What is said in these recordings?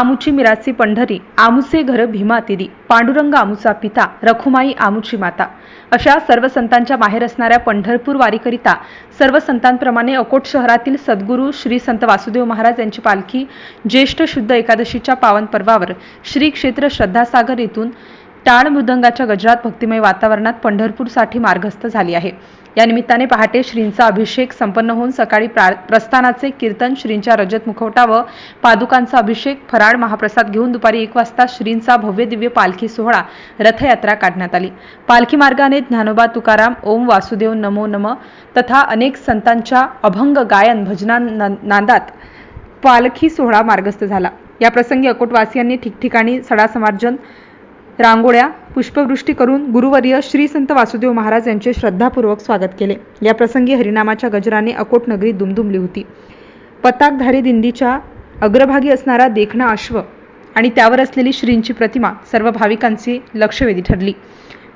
आमुची मिराची पंढरी आमुचे घर भीमा तिरी पांडुरंग आमुचा पिता रखुमाई आमुची माता. अशा सर्व संतांच्या माहेर असणाऱ्या पंढरपूर वारीकरिता सर्व संतांप्रमाणे अकोट शहरातील सद्गुरू श्री संत वासुदेव महाराज यांची पालखी ज्येष्ठ शुद्ध एकादशीच्या पावन पर्वावर श्री क्षेत्र श्रद्धासागर येथून टाळ मृदंगाच्या गजरात भक्तिमय वातावरणात पंढरपूरसाठी मार्गस्थ झाली आहे. या निमित्ताने पहाटे श्रींचा अभिषेक संपन्न होऊन सकाळी प्रस्थानाचे कीर्तन श्रींच्या रजत मुखवटा व पादुकांचा अभिषेक फराळ महाप्रसाद घेऊन दुपारी एक वाजता श्रींचा भव्य दिव्य पालखी सोहळा रथयात्रा काढण्यात आली. पालखी मार्गाने ज्ञानोबा तुकाराम ओम वासुदेव नमो नम तथा अनेक संतांच्या अभंग गायन भजना नादात पालखी सोहळा मार्गस्थ झाला. या प्रसंगी अकोटवासियांनी ठिकठिकाणी सडा समार्जन रांगोळ्या पुष्पवृष्टी करून गुरुवर्य श्री संत वासुदेव महाराज यांचे श्रद्धापूर्वक स्वागत केले. या प्रसंगी हरिनामाच्या गजराने अकोट नगरी दुमदुमली होती. पताकधारी दिंडीच्या अग्रभागी असणारा देखणा अश्व आणि त्यावर असलेली श्रींची प्रतिमा सर्व भाविकांची लक्षवेधी ठरली.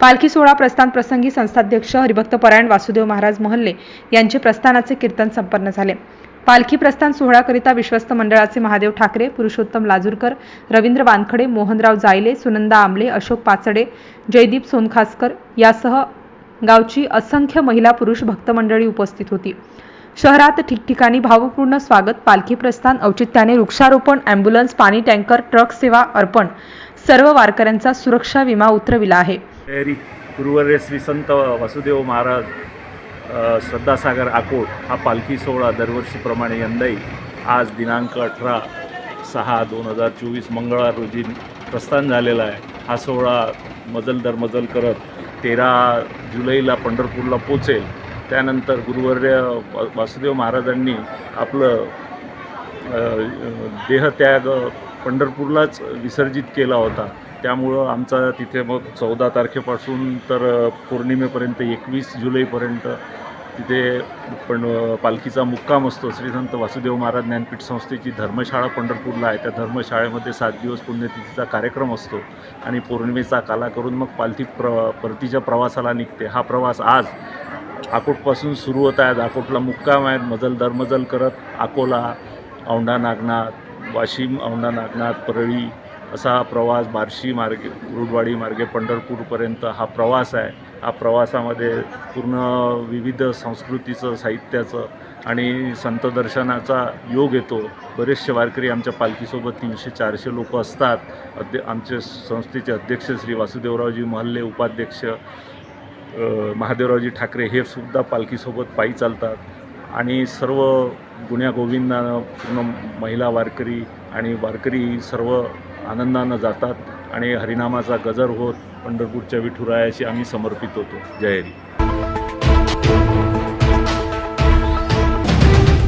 पालखी सोहळा प्रस्थान प्रसंगी संस्थाध्यक्ष हरिभक्त परायण वासुदेव महाराज मोहल्ले यांचे प्रस्थानाचे कीर्तन संपन्न झाले. पालखी प्रस्थान सोहळाकरिता विश्वस्त मंडळाचे महादेव ठाकरे पुरुषोत्तम लाजूरकर रवींद्र वानखडे मोहनराव जायले सुनंदा आमले अशोक पाचडे जयदीप सोनखासकर यासह गावची असंख्य महिला पुरुष भक्तमंडळी उपस्थित होती. शहरात ठिकठिकाणी भावपूर्ण स्वागत पालखी प्रस्थान औचित्याने वृक्षारोपण अँब्युलन्स पाणी टँकर ट्रक सेवा अर्पण सर्व वारकऱ्यांचा सुरक्षा विमा उतरविला आहे. गुरुवर्य श्री संत वासुदेव महाराज श्रद्धासागर आकोट हा पालखी सोहळा दरवर्षीप्रमाणे यंदाही आज दिनांक अठरा सहा दोन हजार चोवीस मंगळवार रोजी प्रस्थान झालेला आहे. हा सोहळा मजल दर मजल करत तेरा जुलैला पंढरपूरला पोचेल त्यानंतर गुरुवर्य वासुदेव महाराजांनी आपलं देहत्याग पंढरपूरलाच विसर्जित केला होता. त्यामुळं आमचा तिथे मग चौदा तारखेपासून तर पौर्णिमेपर्यंत एकवीस जुलैपर्यंत तिथे पण पालखीचा मुक्काम असतो. श्रीसंत वासुदेव महाराज ज्ञानपीठ संस्थेची धर्मशाळा पंढरपूरला आहे. त्या धर्मशाळेमध्ये सात दिवस पुण्यतिथीचा कार्यक्रम असतो आणि पौर्णिमेचा काला करून मग पालखी प्र परतीच्या प्रवासाला निघते. हा प्रवास आज अकोटपासून सुरू होत आहेत अकोटला मुक्काम आहेत मजल दरमजल करत अकोला औंढा नागनाथ वाशिम औंढा नागनाथ परळी असा हा प्रवास बार्शी मार्गे रुडवाडी मार्गे पंढरपूरपर्यंत हा प्रवास आहे. हा प्रवासामध्ये पूर्ण विविध संस्कृतीचं साहित्याचं आणि संत दर्शनाचा योग येतो. बरेचसे वारकरी आमच्या पालखीसोबत तीनशे चारशे लोक असतात. अध्य आमचे संस्थेचे अध्यक्ष श्री वासुदेवरावजी महल्ले उपाध्यक्ष महादेवरावजी ठाकरे हे सुद्धा पालखीसोबत पायी चालतात. आणि सर्व गुण्यागोविंदानं पूर्ण महिला वारकरी आणि वारकरी सर्व आनंदानं जातात आणि हरिनामाचा गजर होत पंढरपूरच्या विठुरायाशी आम्ही समर्पित होतो. जय हरी